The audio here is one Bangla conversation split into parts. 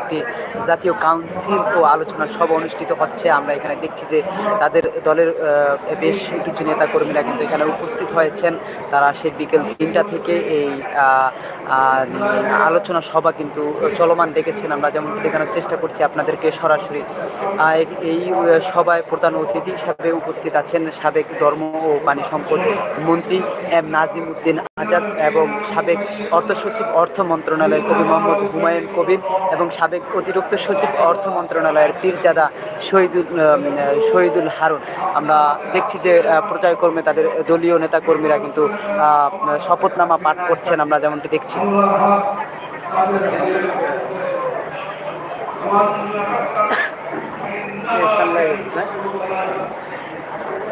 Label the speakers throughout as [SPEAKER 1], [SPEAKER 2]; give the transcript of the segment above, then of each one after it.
[SPEAKER 1] একটি জাতীয় কাউন্সিল ও আলোচনা সভা অনুষ্ঠিত হচ্ছে। আমরা এখানে দেখছি যে তাদের দলের বেশ কিছু নেতাকর্মীরা কিন্তু এখানে উপস্থিত হয়েছেন। তারা সে বিকেল তিনটা থেকে এই আলোচনা সভা কিন্তু চলমান ডেকেছেন আমরা যেমন দেখানোর চেষ্টা করছি আপনাদেরকে সরাসরি। এই সভায় প্রধান অতিথি হিসাবে উপস্থিত আছেন সাবেক ধর্ম ও পানি সম্পদ মন্ত্রী এম নাজিম উদ্দিন আজাদ এবং সাবেক অর্থ সচিব অর্থ মন্ত্রণালয়ের কবি মোহাম্মদ হুমায়ুন কবির এবং সাবেক অতিরিক্ত সচিব অর্থ মন্ত্রণালয়ের পীরজাদা শহীদুল শহীদুল হারুন। আমরা দেখছি যে পর্যায়ক্রমে তাদের দলীয় নেতাকর্মীরা কিন্তু আহ, শপথনামা পাঠ করছেন আমরা যেমনটি দেখছি।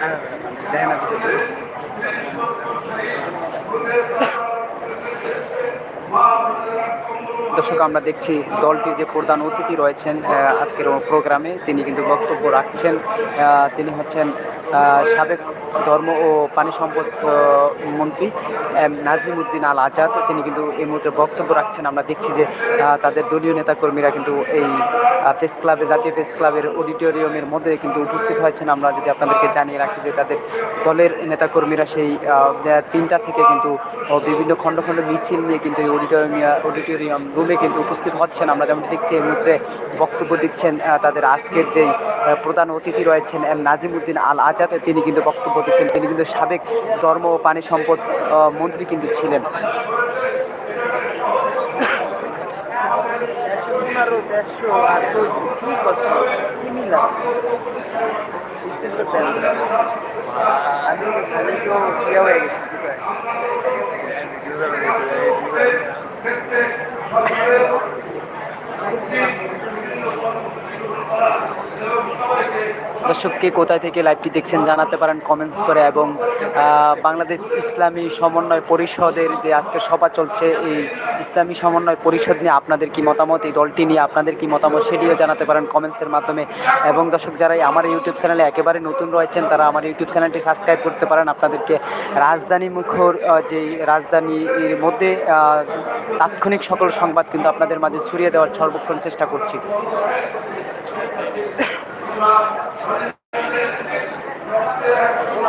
[SPEAKER 1] হ্যাঁ, দেখেন না কিছু দর্শক, আমরা দেখছি দলটির যে প্রধান অতিথি রয়েছেন আজকের প্রোগ্রামে তিনি কিন্তু বক্তব্য রাখছেন। তিনি হচ্ছেন সাবেক ধর্ম ও পানি সম্পদ মন্ত্রী নাজিম উদ্দিন আল আজাদ। তিনি কিন্তু এই মুহূর্তে বক্তব্য রাখছেন। আমরা দেখছি যে তাদের দলীয় নেতাকর্মীরা কিন্তু এই প্রেস ক্লাবে, জাতীয় প্রেস ক্লাবের অডিটোরিয়ামের মধ্যে কিন্তু উপস্থিত হয়েছেন। আমরা যদি আপনাদেরকে জানিয়ে রাখি যে, তাদের দলের নেতাকর্মীরা সেই তিনটা থেকে কিন্তু বিভিন্ন খণ্ড খণ্ড মিছিল নিয়ে কিন্তু এই অডিটোরিয়াম অডিটোরিয়াম রুমে কিন্তু উপস্থিত হচ্ছেন। আমরা যেমন দেখছি, এই মুহূর্তে বক্তব্য দিচ্ছেন তাদের আজকের যেই প্রধান অতিথি রয়েছেন এম নাজিমুদ্দিন আল আজাদ তিনি কিন্তু বক্তব্য দিচ্ছেন। তিনি কিন্তু সাবেক ধর্ম ও পানি সম্পদ মন্ত্রী কিন্তু ছিলেন। দর্শককে কোথায় থেকে লাইভটি দেখছেন জানাতে পারেন কমেন্টস করে এবং বাংলাদেশ ইসলামী সমন্বয় পরিষদের যে আজকে সভা চলছে, এই ইসলামী সমন্বয় পরিষদ নিয়ে আপনাদের কি মতামত, এই দলটি নিয়ে আপনাদের কি মতামত সেটিও জানাতে পারেন কমেন্টসের মাধ্যমে। এবং দর্শক যারা আমার ইউটিউব চ্যানেলে একেবারে নতুন রয়েছেন, তারা আমার ইউটিউব চ্যানেলটি সাবস্ক্রাইব করতে পারেন। আপনাদেরকে রাজধানী মুখর যে রাজধানীর মধ্যে তাৎক্ষণিক সকল সংবাদ কিন্তু আপনাদের মাঝে ছড়িয়ে দেওয়ার সর্বক্ষণ চেষ্টা করছি।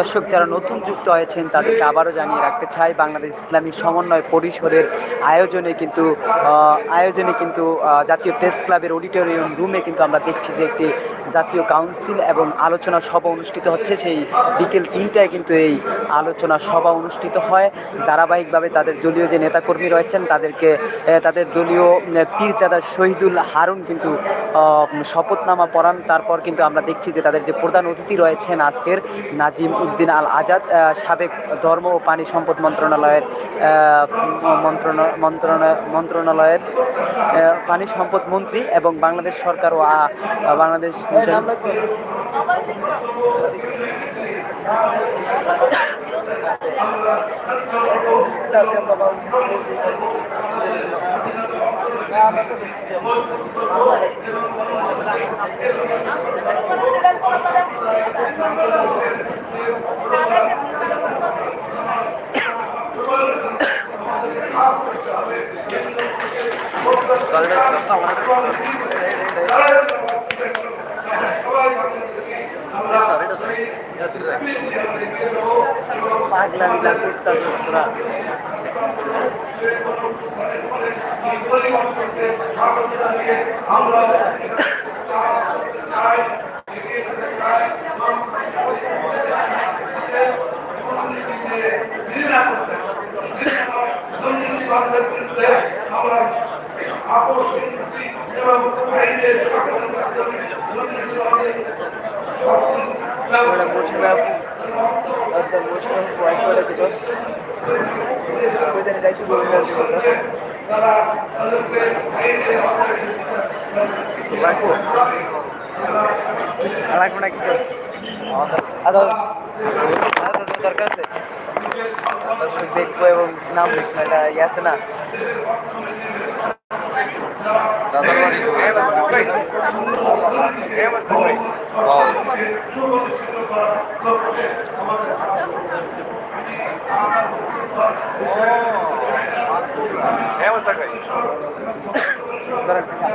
[SPEAKER 1] দর্শক যারা নতুন যুক্ত হয়েছেন, তাদেরকে আবারও জানিয়ে রাখতে চাই, বাংলাদেশ ইসলামী সমন্বয় পরিষদের আয়োজনে কিন্তু আয়োজনে কিন্তু জাতীয় প্রেস ক্লাবের অডিটোরিয়াম রুমে কিন্তু আমরা দেখছি যে একটি জাতীয় কাউন্সিল এবং আলোচনা সভা অনুষ্ঠিত হচ্ছে। সেই বিকেল তিনটায় কিন্তু এই আলোচনা সভা অনুষ্ঠিত হয়। ধারাবাহিকভাবে তাদের দলীয় যে নেতাকর্মী রয়েছেন, তাদেরকে তাদের দলীয় পীরজাদা শহীদুল হারুন কিন্তু শপথনামা পড়ান। তারপর কিন্তু আমরা দেখছি যে তাদের যে প্রধান অতিথি রয়েছেন আজকের নাজিম উদ্দিন আল আজাদ সাবেক ধর্ম ও পানি সম্পদ মন্ত্রণালয়ের আহ, মন্ত্রণা- মন্ত্রণা- মন্ত্রণালয়ের পানি সম্পদ মন্ত্রী এবং বাংলাদেশ সরকার ও বাংলাদেশ পাগলা মিলা করতেছিস তোরা ওরা বসে বাবু একদম বসে বাবু বয়স হয়ে গেছিল ওই জানি যাইতে বলবে রাখবো রাখবো না কি করছে আদা আদা দরকার আছে দর্শক দেখব এবং নাম লিখব এটা ইয়ে আছে না?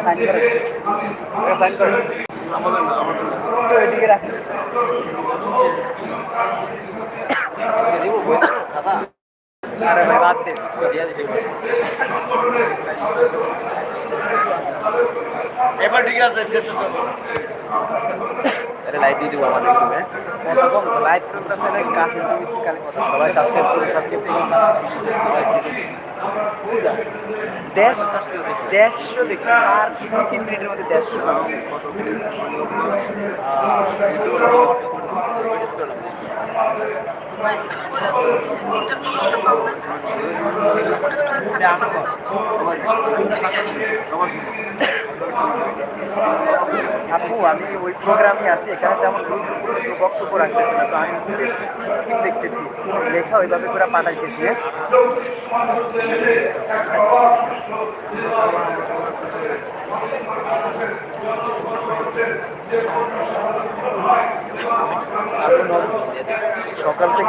[SPEAKER 1] সাইন এদিকে রাখেন আরে ভাই বাদ দে
[SPEAKER 2] এবার ঠিক আছে শেষে
[SPEAKER 1] আরে লাইভ দিয়ে দেবো আমাদের ইউটিউবে কতক্ষণ লাইভ চলতেছে দেড়শো দেখছি আর তিন মিনিটের মধ্যে দেড়শো আপু, আমি ওই প্রোগ্রামে আছি, এখানে তেমন বক্তব্য রাখতেছি না, তো আমি দেখতেছি দেখতেছি, লেখা ওইভাবে করে পাঠাইতেছি। সকাল থেকে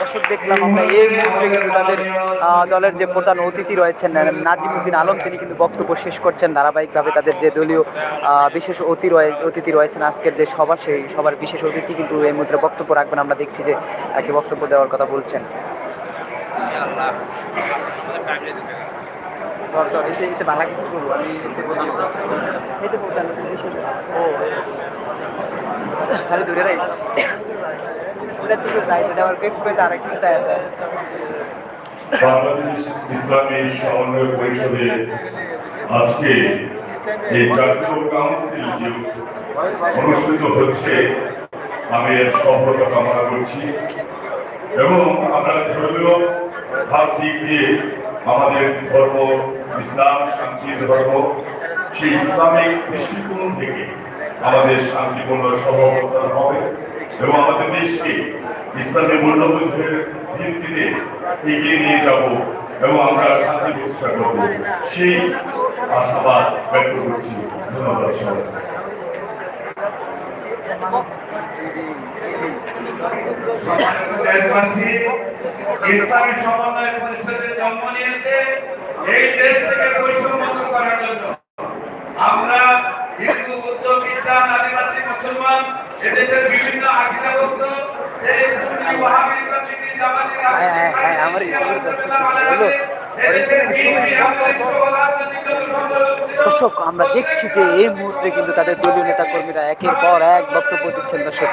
[SPEAKER 1] দর্শক দেখলাম আমরা এই মুহূর্তে কিন্তু তাদের দলের যে প্রধান অতিথি রয়েছেন নাজিমুদ্দিন আলম তিনি কিন্তু বক্তব্য শেষ করছেন। ধারাবাহিকভাবে তাদের যে দলীয় বিশেষ অতি অতিথি রয়েছেন আজকের যে সভা সেই সবার বিশেষ অতিথি কিন্তু এই মুহূর্তে বক্তব্য রাখবেন। আমরা দেখছি যে তাকে বক্তব্য দেওয়ার কথা বলছেন। এতে এতে বাংলা কিছু করব আমি এতে এতে প্রধান অতিথি হিসেবে ও খালি দূরে রাইস
[SPEAKER 3] ইসলামী সমন্বয় পরিষদে আজকে এই জাতীয় কাউন্সিল যে অনুষ্ঠিত হচ্ছে, আমি এর সফলতা কামনা করছি। এবং আমরা ধর্মীয় ভাব দিক দিয়ে আমাদের ধর্ম, ইসলাম, শান্তির ধর্ম, সেই ইসলামিক দৃষ্টিকোণ থেকে আমাদের শান্তিপূর্ণ সহাবস্থান হবে। এবং আমাদের দেশকে ইসলামী মূল্যবোধের ভিত্তিতে এগিয়ে নিয়ে যাব এবং আমরা শান্তি প্রতিষ্ঠা করব। সেই আশাবাদ ব্যক্ত করছি। ধন্যবাদ সবাই
[SPEAKER 4] ইসলামী সমন্বয় পরিষদের জন্ম নিয়েছে এই দেশ থেকে বৈষম্য করার জন্য। আমরা হিন্দু খ্রিস্টান, আদিবাসী মুসলমান এদেশের বিভিন্ন সেই সুন্নি ওয়াহাবি তাবলিগি জামাতি
[SPEAKER 1] হ্যাঁ, হ্যাঁ, হ্যাঁ, আমার ইউটিউবের দর্শক আমরা দেখছি যে এই মুহূর্তে কিন্তু তাদের দলীয় নেতা কর্মীরা একের পর এক বক্তব্য দিচ্ছেন দর্শক।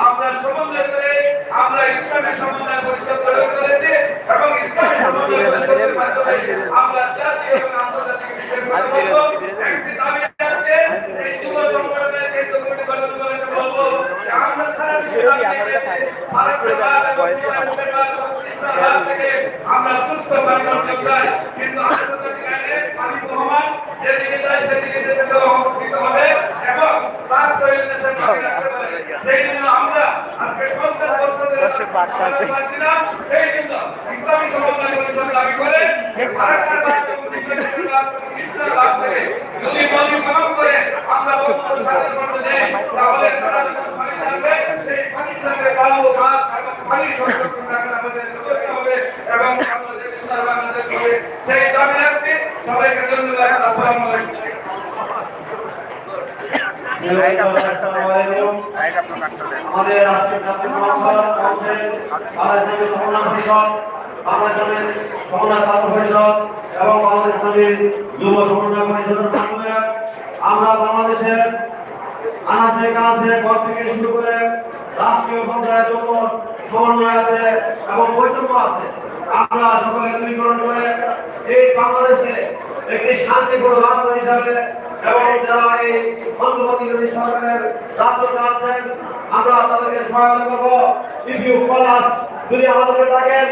[SPEAKER 4] আমরা সমন্বয় করে আমরা ইসলামের সমন্বয় পরিষদ গঠন করেছি এবং ইসলামের সমন্বয় পরিষদের মাধ্যমে আমরা জাতীয় এবং আন্তর্জাতিক বিষয়গুলো আমরা সুস্থ পানি চাই কিন্তু আন্তর্জাতিক আইনে পানি বহমান যেদিকে যায় সেদিকে যেতে দিতে হবে। এবং তার প্রয়োজনে সে পানি রাখতে হবে সেই জন্য আমরা আজকে পঞ্চাশ বছর ধরে সেই জন্য ইসলামী পরিষদ দাবি করে যদি করে তাহলে তারা সেই বালু মাছ এবং সংরক্ষণ রাখার আমাদের ব্যবস্থা হবে এবং বাংলাদেশ সোনার বাংলাদেশ হবে। সেই দাবি রাখছি। সবাইকে ধন্যবাদ। আসসালামু আলাইকুম।
[SPEAKER 2] আমাদের রাষ্ট্রীয় ছাত্র মহাসভা বাংলাদেশ সমন্বয় পরিষদ, বাংলাদেশের সমন্বয় ছাত্র পরিষদ এবং বাংলাদেশ ইসলামী যুব সমন্বয় পরিষদের মাধ্যমে আমরা বাংলাদেশের আনাচে কানাচে ঘর থেকে শুরু করে রাষ্ট্রীয় পর্যায়ে যত সমন্বয় এবং বৈষম্য আছে। আমরা সকলে দূরীকরণ করে এই বাংলাদেশে একটি শান্তিপূর্ণ রাষ্ট্র হিসাবে এবং যারা এই অন্তর্বর্তীকালীন সরকারের রাষ্ট্র আছেন, আমরা তাদেরকে সহায়তা করব। ইউ যদি আমাদেরকে ডাকেন